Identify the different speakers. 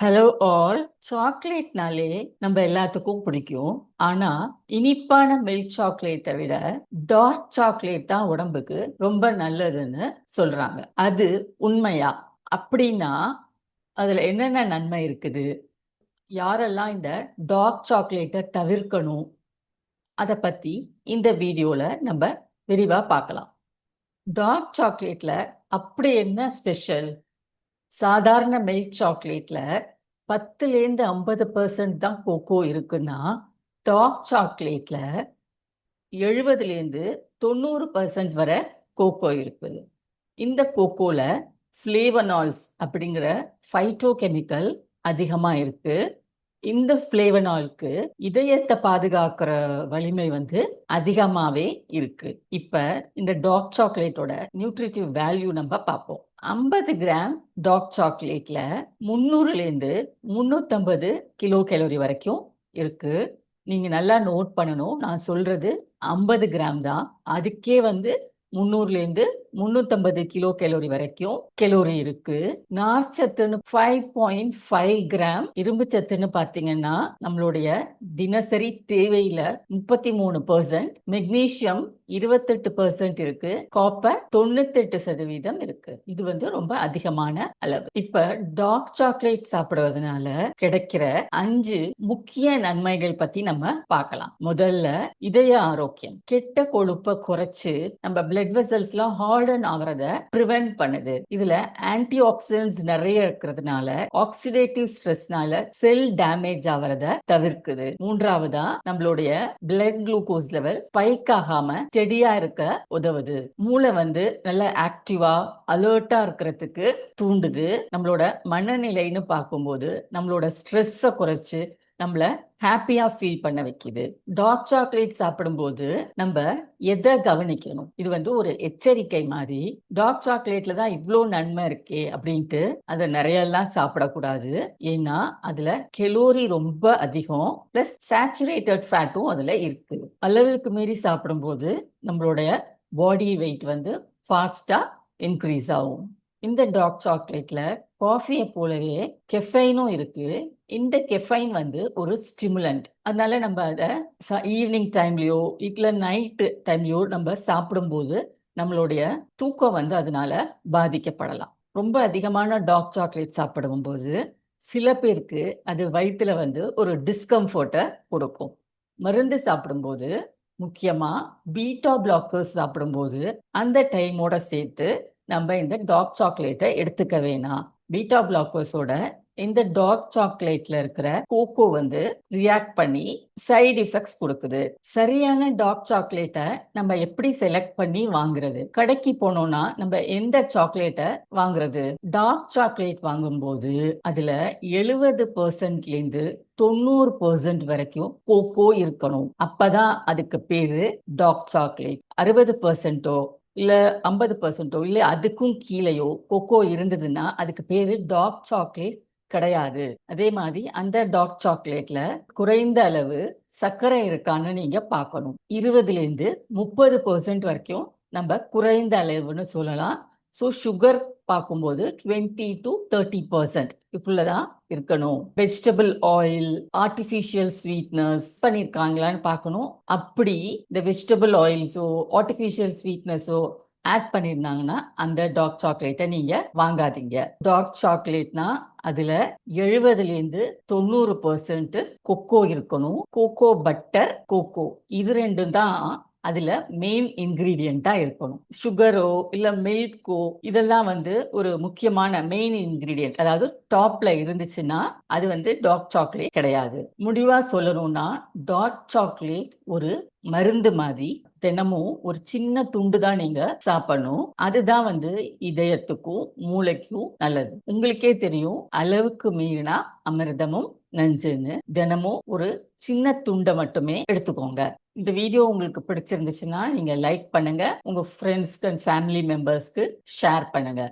Speaker 1: Hello all சாக்லேட்னாலே நம்ம எல்லாத்துக்கும் பிடிக்கும். ஆனா இனிப்பான மில்க் சாக்லேட்டை விட டார்க் சாக்லேட் தான் உடம்புக்கு ரொம்ப நல்லதுன்னு சொல்றாங்க. அது உண்மையா? அப்படின்னா அதுல என்னென்ன நன்மை இருக்குது? யாரெல்லாம் இந்த டார்க் சாக்லேட்டை தவிர்க்கணும்? அதை பத்தி இந்த வீடியோல நம்ம விரிவா பார்க்கலாம். டார்க் சாக்லேட்ல அப்படி என்ன ஸ்பெஷல் சாதாரண மில்க் சாக்லேட்டில் பத்துலேருந்து ஐம்பது பர்சன்ட் தான் கோகோ இருக்குன்னா டார்க் சாக்லேட்டில் எழுபதுலேருந்து தொண்ணூறு பர்சன்ட் வரை கோகோ இருக்குது. இந்த கோகோவில் ஃப்ளேவனால்ஸ் அப்படிங்கிற ஃபைட்டோ கெமிக்கல் அதிகமாக இருக்குது இந்த ஃப்ளேவனால்க்கு இதயத்தை பாதுகாக்கிற வலிமை வந்து அதிகமாகவே இருக்குது இப்போ இந்த டார்க் சாக்லேட்டோட நியூட்ரிட்டிவ் வேல்யூ நம்ம பார்ப்போம். ஐம்பது கிராம் டார்க் சாக்லேட்ல முந்நூறுலேருந்து முந்நூற்றம்பது கிலோ கேலோரி வரைக்கும் இருக்கு. நீங்க நல்லா நோட் பண்ணணும். நான் சொல்றது ஐம்பது கிராம் தான். அதுக்கே வந்து முந்நூறுலேருந்து முந்நூற்றம்பது கிலோ கெலோரி வரைக்கும் கெலோரி இருக்கு. நார்ச்சத்துன்னு ஃபைவ் பாயிண்ட் ஃபைவ் கிராம் இரும்பு சத்துன்னு பார்த்தீங்கன்னா நம்மளுடைய தினசரி தேவையில முப்பத்தி மூணு பர்சன்ட் மெக்னீசியம் இருபத்தெட்டு பர்சன்ட் இருக்கு காப்பர் தொண்ணூத்தெட்டு சதவீதம் இருக்கு. இது வந்து ரொம்ப அதிகமான அளவு. இப்ப டார்க் சாக்லேட் சாப்பிடுவதனால கிடைக்கிற அஞ்சு முக்கிய நன்மைகள் பத்தி நம்ம பார்க்கலாம். முதல்ல இதய ஆரோக்கியம். கெட்ட கொழுப்பை குறைச்சு நம்ம பிளட் வெசல்ஸ்லாம் ஹார்டன் ஆகிறத ப்ரிவென்ட் பண்ணுது. இதுல ஆன்டி ஆக்சிடென்ட்ஸ் நிறைய இருக்கிறதுனால ஆக்சிடேட்டிவ் ஸ்ட்ரெஸ்னால செல் டேமேஜ் ஆகிறத தவிர்க்குது. மூன்றாவதா நம்மளுடைய பிளட் குளுக்கோஸ் லெவல் ஸ்பைக் ஆகாம ஸ்டெடியா இருக்க உதவுது. மூளை வந்து நல்ல ஆக்டிவா அலர்ட்டா இருக்கிறதுக்கு தூண்டுது. நம்மளோட மனநிலைன்னு பார்க்கும்போது நம்மளோட ஸ்ட்ரெஸ்ஸை குறைச்சு நம்மள ஹாப்பியா ஃபீல் பண்ண வைக்குது. டார்க் சாக்லேட் சாப்பிடும்போது நம்ம எதை கவனிக்கணும்? இது வந்து ஒரு எச்சரிக்கை மாதிரி டார்க் சாக்லேட்ல தான் இவ்வளோ நன்மை இருக்கே அப்படின்ட்டு அதை நிறைய எல்லாம் சாப்பிடக்கூடாது. ஏன்னா அதுல கெலோரி ரொம்ப அதிகம் பிளஸ் சேச்சுரேட்டட் ஃபேட்டும் அதுல இருக்கு. அளவுக்கு மீறி சாப்பிடும்போது நம்மளுடைய பாடி வெயிட் வந்து ஃபாஸ்டா இன்க்ரீஸ் ஆகும். இந்த டார்க் சாக்லேட்ல காஃபியை போலவே கெஃபைனும் இருக்கு. இந்த கெஃபைன் வந்து ஒரு ஸ்டிமுலண்ட் அதனால நம்ம அதை ஈவினிங் டைம்லயோ இல்லை நைட்டு டைம்லயோ நம்ம சாப்பிடும்போது நம்மளுடைய தூக்கம் வந்து அதனால பாதிக்கப்படலாம். ரொம்ப அதிகமான டார்க் சாக்லேட் சாப்பிடும்போது சில பேருக்கு அது வயிற்றுல வந்து ஒரு டிஸ்கம்ஃபர்ட்டை கொடுக்கும். மருந்து சாப்பிடும்போது முக்கியமாக பீட்டா பிளாக்கர்ஸ் சாப்பிடும்போது அந்த டைமோட சேர்த்து நம்ம இந்த டார்க் சாக்லேட்டை எடுத்துக்க வேணாம். பீட்டா பிளாக்கர்ஸோட இந்த டார்க் சாக்லேட்ல இருக்கிற கோகோ வந்து ரியாக்ட் பண்ணி சைடு எஃபெக்ட்ஸ் கொடுக்குது. சரியான டார்க் சாக்லேட்டை நம்ம எப்படி செலக்ட் பண்ணி வாங்குறது? கடைக்கு போனோம்னா நம்ம எந்த சாக்லேட்டை வாங்குறது? டார்க் சாக்லேட் வாங்கும்போது அதுல எழுபது பர்சன்ட்லேருந்து தொண்ணூறு பர்சன்ட் வரைக்கும் கோகோ இருக்கணும். அப்பதான் அதுக்கு பேரு டார்க் சாக்லேட் அறுபது பர்சன்டோ இல்லை ஐம்பது பர்சன்ட்டோ இல்லை அதுக்கும் கீழேயோ கொக்கோ இருந்ததுன்னா அதுக்கு பேர் டார்க் சாக்லேட் கிடையாது. அதே மாதிரி அந்த டார்க் சாக்லேட்ல குறைந்த அளவு சர்க்கரை இருக்கான்னு நீங்க பார்க்கணும். இருபதுலேருந்து முப்பது பர்சன்ட் வரைக்கும் நம்ம குறைந்த அளவுன்னு சொல்லலாம். ஸோ சுகர் பார்க்கும்போது டுவெண்ட்டி டு தேர்ட்டி பர்சன்ட் இப்படிதான் இருக்கணும். வெஜிடபிள் ஆயில் ஆர்டிஃபிஷியல் ஸ்வீட்னஸ் பண்ணியிருக்காங்களான்னு பார்க்கணும். அப்படி இந்த வெஜிடபிள் ஆயில்ஸோ ஆர்டிஃபிஷியல் ஸ்வீட்னஸோ ஆட் பண்ணியிருந்தாங்கன்னா அந்த டார்க் சாக்லேட்டை நீங்க வாங்காதீங்க. டார்க் சாக்லேட்னா அதுல எழுபதுலேருந்து தொண்ணூறு பர்சன்ட் கொக்கோ இருக்கணும். கோகோ பட்டர் கோகோ இது ரெண்டும் தான் அதுல மெயின் இன்கிரீடியண்டா இருக்கணும். சுகரோ இல்ல மில்கோ இதெல்லாம் வந்து ஒரு முக்கியமான மெயின் இன்கிரீடியன்ட் அதாவது டாப்ல இருந்துச்சுன்னா அது வந்து டார்க் சாக்லேட் கிடையாது. முடிவா சொல்லணும்னா டார்க் சாக்லேட் ஒரு மருந்து மாதிரி தினமும் ஒரு சின்ன துண்டு தான் நீங்க சாப்பிடணும். அதுதான் வந்து இதயத்துக்கும் மூளைக்கும் நல்லது. உங்களுக்கே தெரியும் அளவுக்கு மீறினா அமிர்தமும் நஞ்சுன்னு தினமும் ஒரு சின்ன துண்டை மட்டுமே எடுத்துக்கோங்க. இந்த வீடியோ உங்களுக்கு பிடிச்சிருந்துச்சுன்னா நீங்க லைக் பண்ணுங்க. உங்க ஃப்ரெண்ட்ஸ்க்கு அண்ட் ஃபேமிலி மெம்பர்ஸ்க்கு ஷேர் பண்ணுங்க.